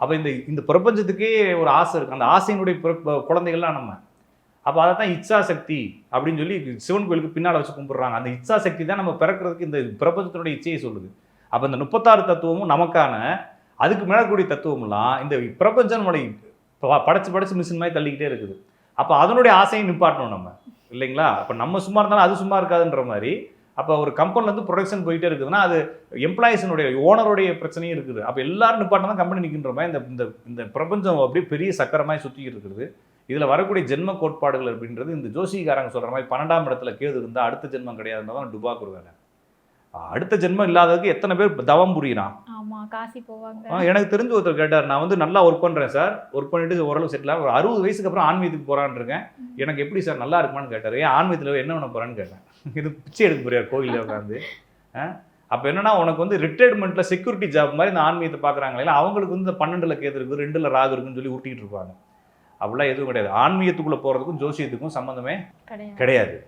அப்போ இந்த இந்த பிரபஞ்சத்துக்கே ஒரு ஆசை இருக்குது அந்த ஆசையினுடைய குழந்தைகள்லாம் நம்ம. அப்போ அதை தான் இச்சா சக்தி அப்படின்னு சொல்லி சிவன் கோயிலுக்கு பின்னால் வச்சு கும்பிட்றாங்க. அந்த இச்சா சக்தி தான் நம்ம பிறக்கிறதுக்கு இந்த பிரபஞ்சத்தினுடைய இச்சையை சொல்லுது. அப்போ இந்த முப்பத்தாறு தத்துவமும் நமக்கான அதுக்கு மேலே கூடிய தத்துவம்லாம் இந்த பிரபஞ்சம் நம்மளை படைச்சு படைச்சு மிஷின் மாதிரி தள்ளிக்கிட்டே இருக்குது. அப்போ அதனுடைய ஆசையை நிப்பாட்டணும் நம்ம. இல்லைங்களா? அப்போ நம்ம சும்மா இருந்தாலும் அது சும்மா இருக்காதுன்ற மாதிரி அப்போ ஒரு கம்பெனிலேருந்து ப்ரொடக்ஷன் போயிட்டே இருக்குதுன்னா அது எம்ப்ளாயிஸினுடைய ஓனருடைய பிரச்சனையும் இருக்குது. அப்போ எல்லாரும் நிப்பாட்டம் தான் கம்பெனி நிற்கின்ற மாதிரி இந்த இந்த இந்த பிரபஞ்சம் அப்படியே பெரிய சக்கரமாய் சுற்றிக்கிட்டு இருக்குது. இதில் வரக்கூடிய ஜென்ம கோட்பாடுகள் அப்படின்றது இந்த ஜோசிகாரங்க சொல்கிற மாதிரி பன்னெண்டாம் இடத்துல கேது இருந்தால் அடுத்த ஜென்மம் கிடையாதுன்றதான் டுபா கொடுக்குறாங்க அடுத்த ஜென்மம் இல்லாததுக்கு எத்தனை பேர் தவம் புரியிறான்? காசி போவாங்க. எனக்கு தெரிஞ்ச ஒருத்தர் கேட்டார் நான் வந்து நல்லா ஒர்க் பண்ணுறேன் சார். ஒர்க் பண்ணிட்டு ஓரளவு செட்டில் ஒரு அறுபது வயசுக்கு அப்புறம் ஆன்மீகத்துக்கு போகிறான்னு இருக்கேன். எனக்கு எப்படி சார் நல்லா இருக்குமான்னு கேட்டார். ஏன் ஆன்மீகத்தில் என்ன பண்ண போகிறான்னு கேட்டேன். இது பிச்சை எடுக்க போறியார் கோயிலில் உட்காந்து அப்போ என்னன்னா உனக்கு வந்து ரிட்டையர்மெண்ட்டில் செக்யூரிட்டி ஜாப் மாதிரி இந்த ஆன்மீகத்தை பார்க்குறாங்களே இல்லை அவங்களுக்கு வந்து இந்த பன்னெண்டில் கேது இருக்குது ரெண்டில் ராகு இருக்குன்னு சொல்லி ஊட்டிகிட்டு இருப்பாங்க. அப்படிலாம் எதுவும் கிடையாது. ஆன்மீகத்துக்குள்ளே போகிறதுக்கும் ஜோசியத்துக்கும் சம்மந்தமே கிடையாது.